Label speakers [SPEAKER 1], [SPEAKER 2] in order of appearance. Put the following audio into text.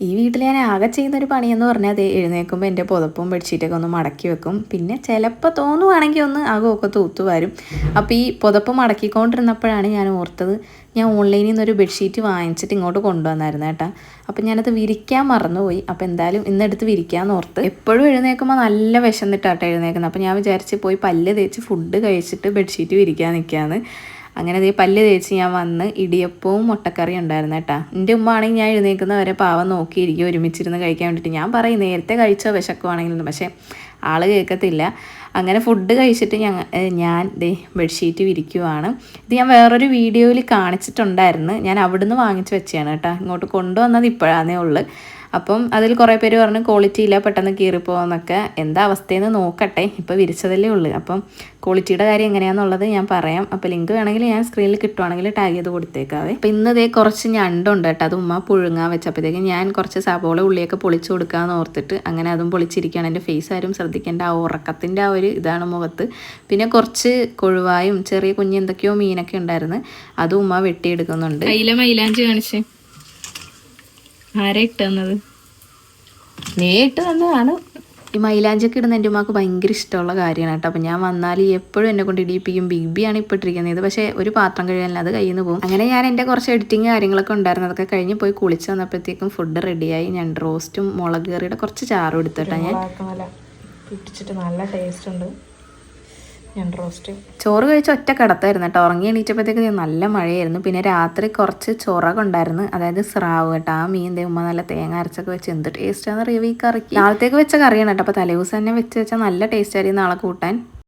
[SPEAKER 1] ഈ വീട്ടിൽ ഞാൻ ആകെ ചെയ്യുന്നൊരു പണിയെന്ന് പറഞ്ഞാൽ അത് എഴുന്നേൽക്കുമ്പോൾ എന്റെ പുതപ്പും ബെഡ്ഷീറ്റൊക്കെ ഒന്ന് മടക്കി വെക്കും. പിന്നെ ചിലപ്പോൾ തോന്നുവാണെങ്കിൽ ഒന്ന് അകമൊക്കെ തൂത്തു വരും. അപ്പോൾ ഈ പുതപ്പ് മടക്കിക്കൊണ്ടിരുന്നപ്പോഴാണ് ഞാൻ ഓർത്തത് ഞാൻ ഓൺലൈനിൽ നിന്നൊരു ബെഡ്ഷീറ്റ് വാങ്ങിച്ചിട്ട് ഇങ്ങോട്ട് കൊണ്ടുവന്നായിരുന്നു കേട്ടോ. അപ്പം ഞാനത് വിരിക്കാൻ മറന്നുപോയി. അപ്പോൾ എന്തായാലും ഇന്നെടുത്ത് വിരിക്കാമെന്ന് ഓർത്ത് എപ്പോഴും എഴുന്നേൽക്കുമ്പോൾ നല്ല വിശന്നിട്ടാട്ടോ എഴുന്നേക്കുന്നത് അപ്പോൾ ഞാൻ വിചാരിച്ച് പോയി പല്ല് തേച്ച് ഫുഡ് കഴിച്ചിട്ട് ബെഡ്ഷീറ്റ് വിരിക്കാൻ നിൽക്കുകയാണ് അങ്ങനെ ദേ പല്ല് തേച്ച് ഞാൻ വന്ന് ഇടിയപ്പവും മുട്ടക്കറിയും ഉണ്ടായിരുന്നു കേട്ടോ. എന്റെ ഉമ്മ ആണെങ്കിൽ ഞാൻ എഴുന്നേൽക്കുന്നവരെ പാവം നോക്കിയിരിക്കും ഒരുമിച്ചിരുന്ന് കഴിക്കാൻ വേണ്ടിയിട്ട്. ഞാൻ പറയും നേരത്തെ കഴിച്ചോ വിശക്കുവാണെങ്കിലും. പക്ഷേ ആൾ കേൾക്കത്തില്ല. അങ്ങനെ ഫുഡ് കഴിച്ചിട്ട് ഞങ്ങൾ ഞാൻ ദേ ബെഡ്ഷീറ്റ് വിരിക്കുവാണ്. ഇത് ഞാൻ വേറൊരു വീഡിയോയിൽ കാണിച്ചിട്ടുണ്ടായിരുന്നു. ഞാൻ അവിടുന്ന് വാങ്ങിച്ച് വെച്ചതാണ് കേട്ടോ. ഇങ്ങോട്ട് കൊണ്ടുവന്നത് ഇപ്പോഴാണേ ഉള്ളു. അപ്പം അതിൽ കുറേ പേര് പറഞ്ഞു ക്വാളിറ്റി ഇല്ല പെട്ടെന്ന് കീറിപ്പോന്നൊക്കെ എന്താ അവസ്ഥയെന്ന് നോക്കട്ടെ. ഇപ്പോൾ വിരിച്ചതല്ലേ ഉള്ളൂ. അപ്പം ക്വാളിറ്റിയുടെ കാര്യം എങ്ങനെയാണെന്നുള്ളത് ഞാൻ പറയാം. അപ്പോൾ ലിങ്ക് വേണമെങ്കിൽ ഞാൻ സ്ക്രീനിൽ കിട്ടുവാണെങ്കിൽ ടാഗ് ചെയ്ത് കൊടുത്തേക്കാവേ. അപ്പോൾ ഇന്നതേ കുറച്ച് ഞണ്ടുണ്ട് കേട്ടോ. അത് ഉമ്മ പുഴുങ്ങാൻ വെച്ചപ്പോഴത്തേക്ക് ഞാൻ കുറച്ച് സബോള ഉള്ളിയൊക്കെ പൊളിച്ചു കൊടുക്കാമെന്ന് ഓർത്തിട്ട് അങ്ങനെ അതും പൊളിച്ചിരിക്കുകയാണ്. എന്റെ ഫേസ് ആരും ശ്രദ്ധിക്കേണ്ട ആ ഉറക്കത്തിന്റെ ആ ഒരു ഇതാണ് മുഖത്ത്. പിന്നെ കുറച്ച് കൊഴുവായും ചെറിയ കുഞ്ഞ് എന്തൊക്കെയോ മീനൊക്കെ ഉണ്ടായിരുന്നു. അതും ഉമ്മ വെട്ടിയെടുക്കുന്നുണ്ട്.
[SPEAKER 2] മൈലാഞ്ചി കാണിച്ച്. ആരാ ഇട്ടുന്നത്
[SPEAKER 1] നീ ഇട്ട് തന്നതാണ്. ഈ മൈലാഞ്ചൊക്കെ ഇടുന്ന എന്റെ ഉമ്മക്ക് ഭയങ്കര ഇഷ്ടമുള്ള കാര്യമാണ് കേട്ടോ. അപ്പം ഞാൻ വന്നാൽ എപ്പോഴും എന്നെ കൊണ്ട് ഇടിയിപ്പിക്കും ബിഗ് ബി ആണ് ഇപ്പോൾ ഇട്ടിരിക്കുന്നത്. ഇത് പക്ഷേ ഒരു പാത്രം കഴിയാനല്ല അത് കയ്യിൽ നിന്ന് പോകും. അങ്ങനെ ഞാൻ എന്റെ കുറച്ച് എഡിറ്റിങ് കാര്യങ്ങളൊക്കെ ഉണ്ടായിരുന്നു. അതൊക്കെ കഴിഞ്ഞ് പോയി കുളിച്ച് വന്നപ്പോഴത്തേക്കും ഫുഡ് റെഡിയായി ഞാൻ റോസ്റ്റും മുളക് കറിയുടെ കുറച്ച് ചാറും എടുത്തിട്ടാണ് ഞാൻ.
[SPEAKER 2] പിടിച്ചിട്ട് നല്ല ടേസ്റ്റ് ഉണ്ട്. ഞണ്ട് റോസ്റ്റ്
[SPEAKER 1] ചോറ് കഴിച്ച് ഒറ്റ കിടത്തായിരുന്നു കേട്ടോ. ഉറങ്ങി എണീറ്റപ്പോഴത്തേക്ക് നല്ല മഴയായിരുന്നു. പിന്നെ രാത്രി കുറച്ച് ചൊറക ഉണ്ടായിരുന്നു. അതായത് സ്രാവ് കേട്ടോ. ആ മീൻ ദേ ഉമ്മ നല്ല തേങ്ങ അരച്ചൊക്കെ വെച്ച് എന്ത് ടേസ്റ്റാന്ന് അറിയാം ഈ കറിക്ക്? നാളത്തേക്ക് വെച്ച കറിയാണ് കേട്ടോ. അപ്പോൾ തലേദിവസം തന്നെ വെച്ച് വെച്ചാൽ നല്ല ടേസ്റ്റ് ആയിരിക്കും നാളെ കൂട്ടാൻ.